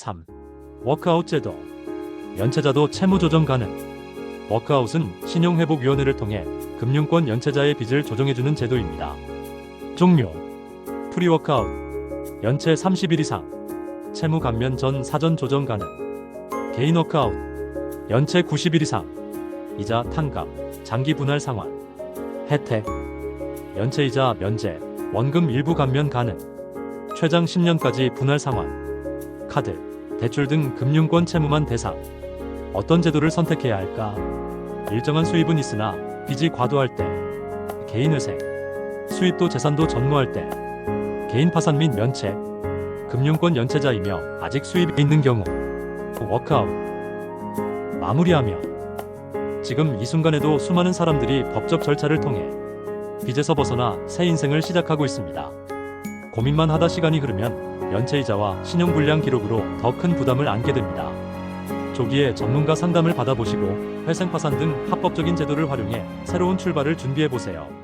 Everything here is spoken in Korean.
3. 워크아웃 제도. 연체자도 채무 조정 가능. 워크아웃은 신용회복위원회를 통해 금융권 연체자의 빚을 조정해주는 제도입니다. 종료. 프리워크아웃. 연체 30일 이상. 채무 감면 전 사전 조정 가능. 개인 워크아웃. 연체 90일 이상. 이자 탕감. 장기 분할 상환. 혜택. 연체이자 면제. 원금 일부 감면 가능. 최장 10년까지 분할 상환. 카드. 대출 등 금융권 채무만 대상. 어떤 제도를 선택해야 할까? 일정한 수입은 있으나 빚이 과도할 때, 개인 회생, 수입도 재산도 전무할 때, 개인 파산 및 면책, 금융권 연체자이며 아직 수입이 있는 경우, 워크아웃. 마무리하면 지금 이 순간에도 수많은 사람들이 법적 절차를 통해 빚에서 벗어나 새 인생을 시작하고 있습니다. 고민만 하다 시간이 흐르면 연체이자와 신용불량 기록으로 더 큰 부담을 안게 됩니다. 조기에 전문가 상담을 받아보시고 회생파산 등 합법적인 제도를 활용해 새로운 출발을 준비해 보세요.